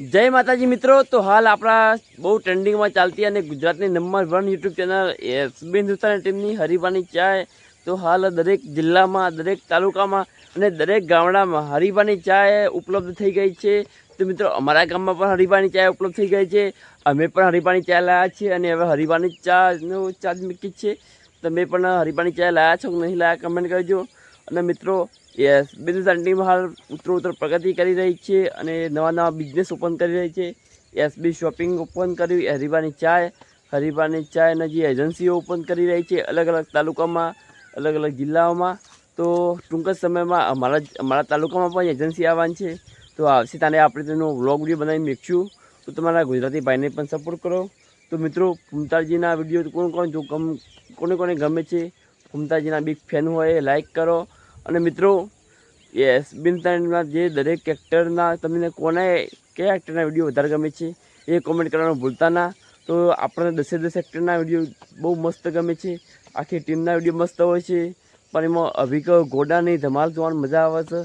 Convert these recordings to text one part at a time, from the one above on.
જય માતાજી મિત્રો, તો હાલ આપણા બહુ ટ્રેન્ડિંગમાં ચાલતી અને ગુજરાતની number one YouTube channel SB Hindustan ટીમની હરિભાની ચાય. તો હાલ દરેક જિલ્લામાં, દરેક તાલુકામાં અને દરેક ગામડામાં હરિભાની ચાય ઉપલબ્ધ થઈ ગઈ છે. તો મિત્રો, અમારા ગામમાં પણ હરિભાની ચાય ઉપલબ્ધ થઈ ગઈ છે. અમે પણ હરિભાની ચાય લાવ્યા છીએ અને હવે હરિભાની ચાનો ચાર્જ મૂકી છે. તમે પણ હરિભાની ચાય લાવ્યા છો કે નહીં લાવ્યા કમેન્ટ કરજો. અને મિત્રો યસ બિઝનેસ આંટી હાલ ઉત્તર પ્રગતિ કરી રહી છે અને નવા નવા બિઝનેસ ઓપન કરી રહી છે. એસબી શોપિંગ ઓપન કર્યું હરિભાની ચાય હરિભાની ચાયના જે એજન્સીઓ ઓપન કરી રહી છે અલગ અલગ તાલુકામાં, અલગ અલગ જિલ્લાઓમાં. તો ટૂંક જ સમયમાં અમારા અમારા તાલુકામાં પણ એજન્સી આવવાની છે. તો આવશે તારે આપણે તેનો વ્લોગ વીડિયો બનાવી મેકશું. તો તમારા ગુજરાતી ભાઈને પણ સપોર્ટ કરો. તો મિત્રો ફૂમતાજીના વીડિયો કોણ કોણ જો ગમ, કોને કોને ગમે છે ફૂમતાજીના બિગ ફેન હોય લાઈક કરો. અને મિત્રો યસ બિનતાના જે દરેક એક્ટરના તમને કોના, કયા એક્ટરના વીડિયો વધારે ગમે છે, એ કોમેન્ટ કરવાનું ભૂલતા ના. તો આપણને દસે દસ એક્ટરના વીડિયો બહુ મસ્ત ગમે છે. આખી ટીમના વીડિયો મસ્ત હોય છે. પણ એમાં અભિક ઘોડાની ધમાલ જોવાની મજા આવે છે.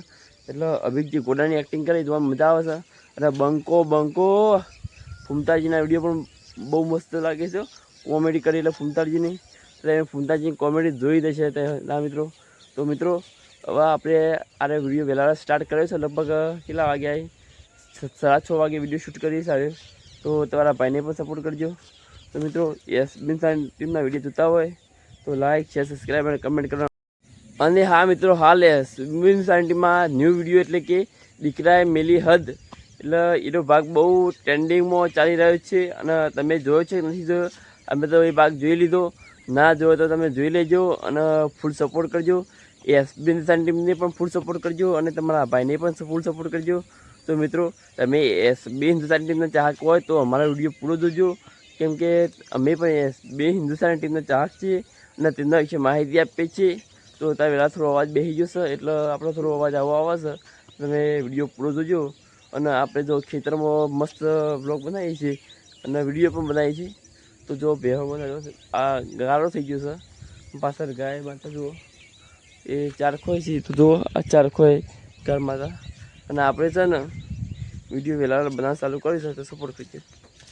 એટલે અભિક જે ઘોડાની એક્ટિંગ કરે જોવાની મજા આવે છે. અને બંકો બંકો, ફૂમતાજીના વીડિયો પણ બહુ મસ્ત લાગે છે. કોમેડી કરી એટલે ફૂમતાજીની. એટલે ફૂમતાજીની કોમેડી જોઈ દે છે ના મિત્રો? તો મિત્રો હવે આપણે આરે વીડિયો વહેલા સ્ટાર્ટ કર્યો છે, લગભગ કેટલા વાગ્યા સાડા છ વાગે વીડિયો શૂટ કરીએ સારે તો તમારા ભાઈને પણ સપોર્ટ કરજો. તો મિત્રો, યસ બિનસાન ટીમના વીડિયો જોતા હોય, તો લાઈક શેર સબસ્ક્રાઈબ અને કમેન્ટ કરવા અને હા મિત્રો, હાલ યસ બિનસાન ટીમમાં ન્યૂ વીડિયો એટલે કે દીકરાએ મેલી હદ. એટલે એનો ભાગ બહુ ટ્રેન્ડિંગમાં ચાલી રહ્યો છે અને તમે જોયો છે નથી જોયો? અમે તો એ ભાગ જોઈ લીધો. ના જોયો તો તમે જોઈ લેજો અને ફૂલ સપોર્ટ કરજો. એસબી નિશાન ટીમને પણ ફૂલ સપોર્ટ કરજો અને તમારા ભાઈને પણ ફૂલ સપોર્ટ કરજો. તો મિત્રો, તમે એસબી હિન્દુસ્તાન ટીમના ચાહક હોય તો અમારા વીડિયો પૂરો જોજો. કેમ કે અમે પણ એસબી હિન્દુસ્તાન ટીમના ચાહક છીએ અને તેમના વિશે માહિતી આપીએ છીએ. તો ત્યાં વહેલા થોડો અવાજ બેસી જશે, એટલે આપણો થોડો અવાજ આવો આવશે તમે વીડિયો પૂરો જોજો અને આપણે જો ખેતરમાં મસ્ત બ્લોગ બનાવીએ છીએ અને વીડિયો પણ બનાવીએ છીએ. તો જો ભેહો આ ગાળો થઈ ગયો છે. પાછળ ગાય માટે જુઓ. એ ચારખો છે. તો જુઓ, આ ચારખો ગાય માતા. અને આપણે છે ને વીડિયો વહેલા બનાવવા ચાલુ કરીશું તો સપોર્ટ કરીએ